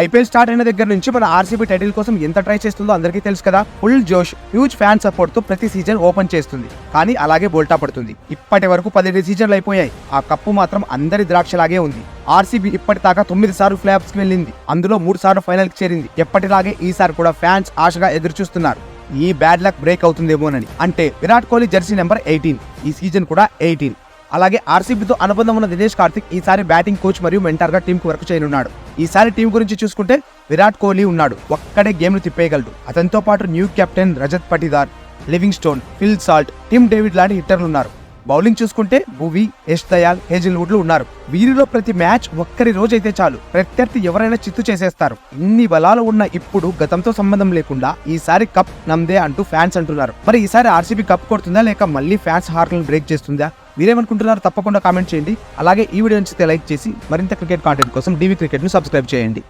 IPL start అయిన దగ్గర నుంచి మన ఆర్సీబీ టైటిల్ కోసం ఎంత ట్రై చేస్తుందో అందరికీ తెలుసు కదా. ఫుల్ జోష్ హ్యూజ్ ఫ్యాన్ సపోర్ట్తో ప్రతి సీజన్ ఓపెన్ చేస్తుంది. కానీ అలాగే బోల్టా పడుతుంది. ఇప్పటి వరకు పదిహేడు సీజన్లు అయిపోయాయి. ఆ కప్పు మాత్రం అందరి ద్రాక్షలాగే ఉంది. ఆర్సీబీ ఇప్పటిదాకా తొమ్మిది సార్లు ఫ్లాప్స్కి వెళ్ళింది. అందులో మూడు సార్లు ఫైనల్కి చేరింది. ఎప్పటిలాగే ఈసారి కూడా ఫ్యాన్స్ ఆశగా ఎదురు చూస్తున్నారు ఈ బ్యాడ్ లక్ బ్రేక్ అవుతుందేమోనని. అంటే Virat Kohli jersey number eighteen. ఈ సీజన్ కూడా ఎయిటీన్. అలాగే ఆర్సీబీతో అనుబంధం ఉన్న దినేష్ కార్తిక్ ఈసారి బ్యాటింగ్ కోచ్ మరియు మెంటార్గా టీంకు వర్క్ చేయనున్నాడు. ఈసారి టీం గురించి చూసుకుంటే విరాట్ కోహ్లీ ఉన్నాడు. ఒక్కడే గేమ్ను తిప్పేయగలడు. అతనితో పాటు new captain Rajat Patidar Livingstone Phil Salt Tim David లాంటి హిట్టర్లు ఉన్నారు. బౌలింగ్ చూసుకుంటే భువి యష్ దయాల్ హేజిల్వుడ్లు ఉన్నారు. వీరిలో ప్రతి మ్యాచ్ ఒక్కరి రోజైతే చాలు. ప్రత్యర్థి ఎవరైనా చిత్తు చేసేస్తారు. ఇన్ని బలాలు ఉన్న ఇప్పుడు గతంతో సంబంధం లేకుండా ఈసారి కప్ నమ్దే అంటూ ఫ్యాన్స్ అంటున్నారు. మరి ఈసారి ఆర్సీబీ కప్ కొడుతుందా లేక మళ్ళీ ఫ్యాన్స్ హార్ట్లను బ్రేక్ చేస్తుందా? మీరేమనుకుంటున్నారు తప్పకుండా కామెంట్ చేయండి. అలాగే ఈ వీడియో నచ్చితే లైక్ చేసి మరింత క్రికెట్ కాంటెంట్ కోసం డీవీ క్రికెట్ను సబ్స్క్రైబ్ చేయండి.